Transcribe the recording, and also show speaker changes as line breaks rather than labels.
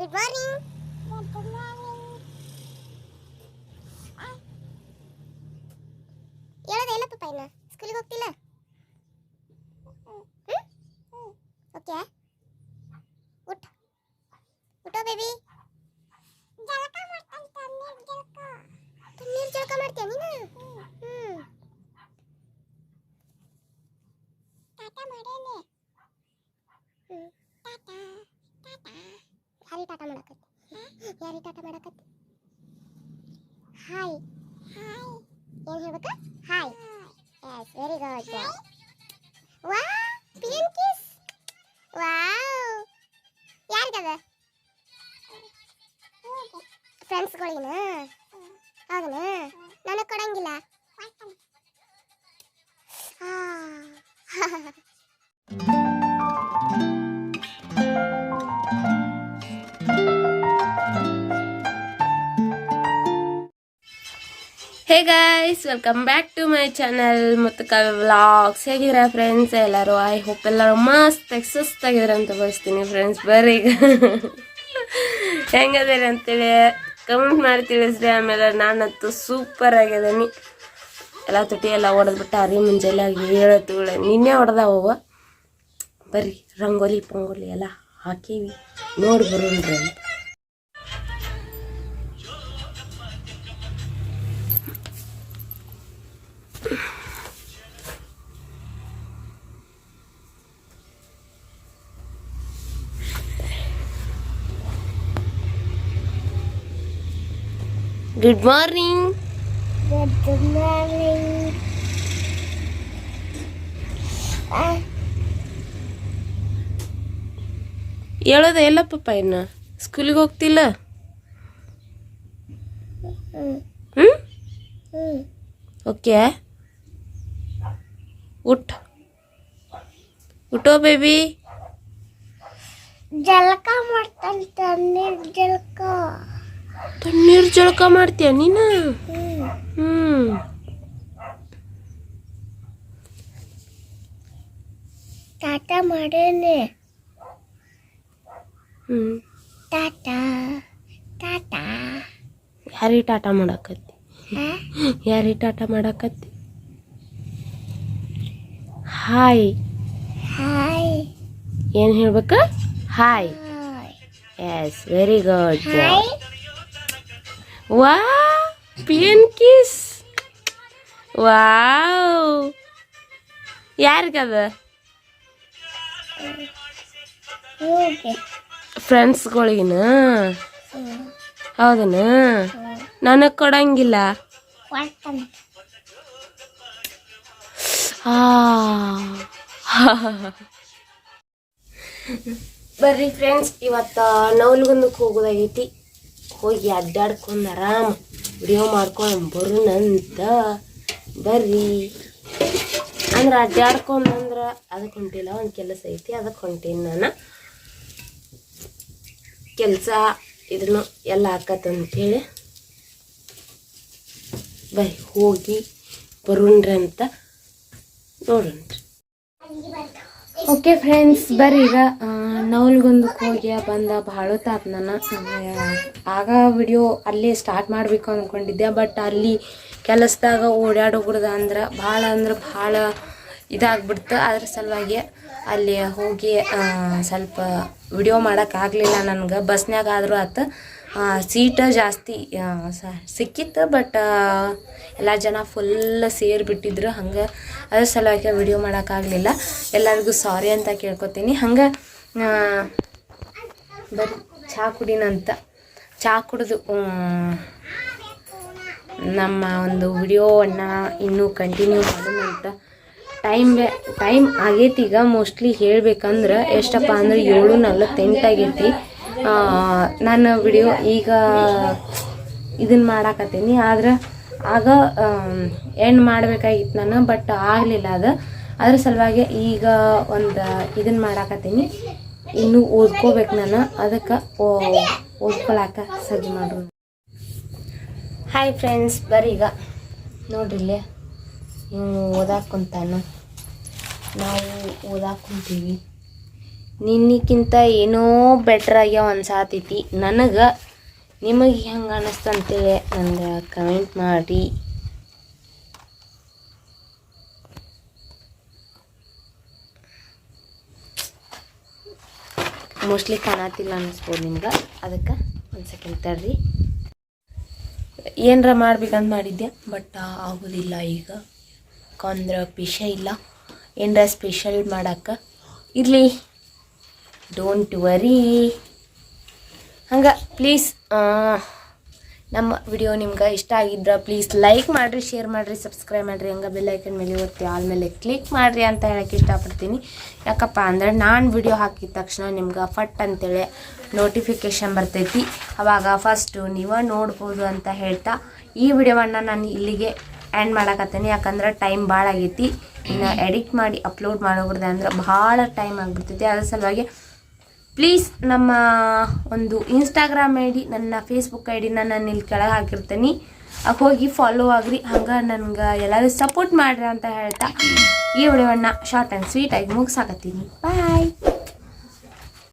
Good morning ಹೇಳೋದೇ ಇಲ್ಲ ಪಪ್ಪ ಇನ್ನ ಸ್ಕೂಲಿಗೆ ಹೋಗ್ತಿಲ್ಲ ಟಾಟಾ ಮಾಡಕತ್ತಿ ಹಾಯ್ ಹಾಯ್ ಏನ್ ಹೇಳ್ಬೇಕು? ಹಾಯ್ ಎಸ್ ವೆರಿ ಗುಡ್ ವಾ ಪಿನ್ ಕಿಸ್ ವಾವ್ ಯಾರಿಗದ? ಫ್ರೆಂಡ್ಸ್ಗಳಿಗನ ಹೌದನಾ? ನನಗೆ ಕೊಡಂಗಿಲ್ಲ.
ಹೇ. Guys welcome back to my channel ಮತ್ತು ಕವಿ ವ್ಲಾಗ್ಸ್ ಹೇಗಿದ್ದೀರಾ ಫ್ರೆಂಡ್ಸ್ ಎಲ್ಲರೂ ಐ ಹೋಪ್ ಎಲ್ಲರೂ ಮಸ್ತ್ ಸುಸ್ತಾಗಿದ್ರೆ ಅಂತ ಬಯಸ್ತೀನಿ ಫ್ರೆಂಡ್ಸ್ ಬರ್ರಿ. ಈಗ ಹೆಂಗದಿರಿ ಅಂತೇಳಿ ಕಮೆಂಟ್ ಮಾಡಿ ತಿಳಿಸ್ರಿ. ಆಮೇಲೆ ನಾನಂತೂ ಸೂಪರ್ ಆಗಿದ್ದೀನಿ. ಎಲ್ಲ ತುಟಿ ಎಲ್ಲ ಹೊಡೆದ್ಬಿಟ್ಟು ಅರಿ ಮುಂಜಾನೆ ಹೇಳತ್ತು ನಿನ್ನೆ ಹೊಡೆದಾವ ಬರ್ರಿ, ರಂಗೋಲಿ, ಪಂಗೋಲಿ ಎಲ್ಲ ಹಾಕೀವಿ. ನೋಡಿ ಬರೋಣ್ರಿ ಅಂತ Good morning
Good morning.
ಹೇಳೋದ ಎಲ್ಲಪ್ಪಪ್ಪ ಇನ್ನು ಸ್ಕೂಲಿಗೆ ಹೋಗ್ತಿಲ್ಲ ಹ್ಞೂ ಓಕೆ ಊಟ ಊಟೋ ಬೇಬಿ
ಜಳಕ ಮಾಡ್ತಾನೆ ತಣ್ಣೀರ್ ಜಳಕ
ತಣ್ಣೀರು ಜಳಕ ಮಾಡ್ತೀಯ ನೀನು? ಹ್ಞೂ
ಟಾಟಾ ಮಾಡೇನೆ
ಹ್ಞೂ
ಟಾಟಾ ಟಾಟಾ.
ಯಾರಿ ಟಾಟಾ ಮಾಡಾಕತ್ತಿ? ಯಾರಿ ಟಾಟಾ ಮಾಡಕತ್ತಿ? ಹಾಯ್.
ಹಾಯ್.
ಏನು ಹೇಳ್ಬೇಕ? Hi.
Hi.
Yes very good
hi.
ವಾ ಪಿಯನ್ ಕಿಸ್ ವಾವ್ ಯಾರಿಗದ ಫ್ರೆಂಡ್ಸ್ಗಳಿಗಿನ ಹೌದನ? ನನಗೆ ಕೊಡಂಗಿಲ್ಲ. ಬರ್ರಿ ಫ್ರೆಂಡ್ಸ್ ಇವತ್ತು ನವಲ್ಗುಂದಕ್ಕೆ ಹೋಗೋದಾಗೈತಿ. ಹೋಗಿ ಅಡ್ಡಾಡ್ಕೊಂಡು ಆರಾಮ್ ವಿಡಿಯೋ ಮಾಡ್ಕೊಂಡು ಬರೋಣಂತ ಬರ್ರಿ. ಅಂದ್ರೆ ಅಡ್ಡಾಡ್ಕೊಂಡು ಅಂದ್ರೆ ಅದಕ್ಕೆ ಹೊಂಟಿಲ್ಲ, ಒಂದು ಕೆಲಸ ಐತಿ ಅದಕ್ಕೆ ಹೊಂಟೀನಿ ನಾನು. ಕೆಲಸ ಇದನ್ನು ಎಲ್ಲ ಹಾಕತ್ತಂತೇಳಿ ಬೈ, ಹೋಗಿ ಬರೋಣ್ರಿ ಅಂತ ನೋಡೋಣ್ರಿ. ಓಕೆ ಫ್ರೆಂಡ್ಸ್ ಬರ್ರಿ ಈಗ ನವಲ್ಗೊಂದಕ್ಕೆ ಹೋಗಿ ಬಂದ ಭಾಳ ಹೊತ್ತಾತ್ ನನ್ನ ಆಗ ವಿಡಿಯೋ ಅಲ್ಲೇ ಸ್ಟಾರ್ಟ್ ಮಾಡಬೇಕು ಅಂದ್ಕೊಂಡಿದ್ದೆ ಬಟ್ ಅಲ್ಲಿ ಕೆಲಸದಾಗ ಓಡಾಡೋಗ್ರದ ಅಂದ್ರೆ ಭಾಳ ಅಂದ್ರೆ ಭಾಳ ಇದಾಗ್ಬಿಡ್ತು. ಅದ್ರ ಸಲುವಾಗಿ ಅಲ್ಲಿ ಹೋಗಿ ಸ್ವಲ್ಪ ವಿಡಿಯೋ ಮಾಡೋಕ್ಕಾಗಲಿಲ್ಲ ನನಗೆ. ಬಸ್ನಾಗ ಆದರೂ ಆತು. ಸೀಟ ಜಾಸ್ತಿ ಸಿಕ್ಕಿತ್ತು ಬಟ್ ಎಲ್ಲ ಜನ ಫುಲ್ ಸೇರಿಬಿಟ್ಟಿದ್ರು. ಹಂಗೆ ಅದ್ರ ಸಲುವಾಗಿ ವಿಡಿಯೋ ಮಾಡೋಕ್ಕಾಗಲಿಲ್ಲ ಎಲ್ಲರಿಗೂ ಸಾರಿ ಅಂತ ಕೇಳ್ಕೊತೀನಿ. ಹಂಗೆ ಬರೀ ಚಹಾ ಕುಡಿನಂತ. ಚಹಾ ಕುಡಿದು ನಮ್ಮ ಒಂದು ವಿಡಿಯೋವನ್ನು ಇನ್ನೂ ಕಂಟಿನ್ಯೂ ಮಾಡೋಣಂತ ಟೈಮ್ ಟೈಮ್ ಆಗೈತಿ ಈಗ ಮೋಸ್ಟ್ಲಿ ಹೇಳ್ಬೇಕಂದ್ರೆ ಎಷ್ಟಪ್ಪ ಅಂದ್ರೆ ಏಳು ನಲ್ವತ್ತೆಂಟು ಆಗೈತಿ. ನಾನು ವಿಡಿಯೋ ಈಗ ಇದನ್ನು ಮಾಡಾಕತ್ತೀನಿ. ಆದ್ರೆ, ಆಗ ಎಂಡ್ ಮಾಡಬೇಕಾಗಿತ್ತು ನಾನು ಬಟ್ ಆಗಲಿಲ್ಲ ಅದು. ಅದ್ರ ಸಲುವಾಗಿ ಈಗ ಒಂದು ಇದನ್ನು ಮಾಡಾಕತ್ತೀನಿ. ಇನ್ನೂ ಓದ್ಕೋಬೇಕು ನಾನು. ಅದಕ್ಕೆ ಓದ್ಕೊಳಕ ಸಜ್ಜು ಮಾಡ್ರು. ಹಾಯ್ ಫ್ರೆಂಡ್ಸ್ ಬರೀಗ ಈಗ. ನೋಡ್ರಿ ಇಲ್ಲೇ ನೀವು ಓದಾಕ ನಾವು ಓದಾಕ್ ಕುಂತೀವಿ. ನಿನ್ನಿಕ್ಕಿಂತ ಏನೋ ಬೆಟ್ರ್ ಆಗ್ಯಾವ ಅನ್ಸಾತೈತಿ. ನನಗೆ ನಿಮಗೆ ಹೆಂಗೆ ಅನ್ನಿಸ್ತು ಅಂತೇಳಿ ನಂಗೆ ಕಮೆಂಟ್ ಮಾಡಿ ಮೋಸ್ಟ್ಲಿ ಕಾಣತಿಲ್ಲ ಅನ್ನಿಸ್ಬೋದು ನಿಮ್ಗೆ. ಅದಕ್ಕೆ ಒಂದು ಸೆಕೆಂಡ್ ತರ್ರಿ ಏನರ ಮಾಡ್ಬೇಕಂತ ಮಾಡಿದ್ದೆ ಬಟ್ ಆಗೋದಿಲ್ಲ ಈಗ. ಯಾಕಂದ್ರೆ ಪಿಶ ಇಲ್ಲ. ಏನರ ಸ್ಪೆಷಲ್ ಮಾಡಕ್ಕೆ ಇರಲಿ. ಡೋಂಟ್ ವರಿ ಹಂಗೆ ಪ್ಲೀಸ್ ನಮ್ಮ ವಿಡಿಯೋ ನಿಮ್ಗೆ ಇಷ್ಟ ಆಗಿದ್ರೆ ಪ್ಲೀಸ್ ಲೈಕ್ ಮಾಡಿರಿ ಶೇರ್ ಮಾಡಿರಿ ಸಬ್ಸ್ಕ್ರೈಬ್ ಮಾಡಿರಿ. ಹಂಗೆ ಬೆಲ್ ಐಕನ್ ಮೇಲೆ ಒತ್ತಿ ಆಲ್ ಮೇಲೆ ಕ್ಲಿಕ್ ಮಾಡಿರಿ ಅಂತ ಹೇಳಕ್ಕೆ ಇಷ್ಟಪಡ್ತೀನಿ. ಯಾಕಪ್ಪ ಅಂದರೆ ನಾನು ವಿಡಿಯೋ ಹಾಕಿದ ತಕ್ಷಣ ನಿಮ್ಗೆ ಫಟ್ ಅಂತೇಳಿ ನೋಟಿಫಿಕೇಶನ್ ಬರ್ತೈತಿ. ಅವಾಗ ಫಸ್ಟು ನೀವು ನೋಡ್ಬೋದು ಅಂತ ಹೇಳ್ತಾ ಈ ವಿಡಿಯೋವನ್ನು ನಾನು ಇಲ್ಲಿಗೆ ಆ್ಯಂಡ್ ಮಾಡಕತ್ತೀನಿ. ಯಾಕಂದ್ರೆ ಟೈಮ್ ಭಾಳ ಆಗೈತಿ. ಇನ್ನು ಎಡಿಟ್ ಮಾಡಿ ಅಪ್ಲೋಡ್ ಮಾಡೋಗ್ರದೆ ಅಂದ್ರೆ ಭಾಳ ಟೈಮ್ ಆಗಿಬಿಡ್ತೈತಿ. ಅದ್ರ ಸಲುವಾಗಿ ಪ್ಲೀಸ್ ನಮ್ಮ ಒಂದು ಇನ್ಸ್ಟಾಗ್ರಾಮ್ ಐ ಡಿ ನನ್ನ ಫೇಸ್ಬುಕ್ ಐ ಡಿನ ನಾನು ಇಲ್ಲಿ ಕೆಳಗೆ ಹಾಕಿರ್ತೀನಿ. ಆಗ ಹೋಗಿ ಫಾಲೋ ಆಗ್ರಿ. ಹಂಗೆ ನನ್ಗೆ ಎಲ್ಲರೂ ಸಪೋರ್ಟ್ ಮಾಡ್ರಿ ಅಂತ ಹೇಳ್ತಾ ಈ ವಿಡಿಯೋವನ್ನು ಶಾರ್ಟ್ ಆ್ಯಂಡ್ ಸ್ವೀಟಾಗಿ ಮುಗಿಸಾಕತ್ತೀನಿ. ಬಾಯ್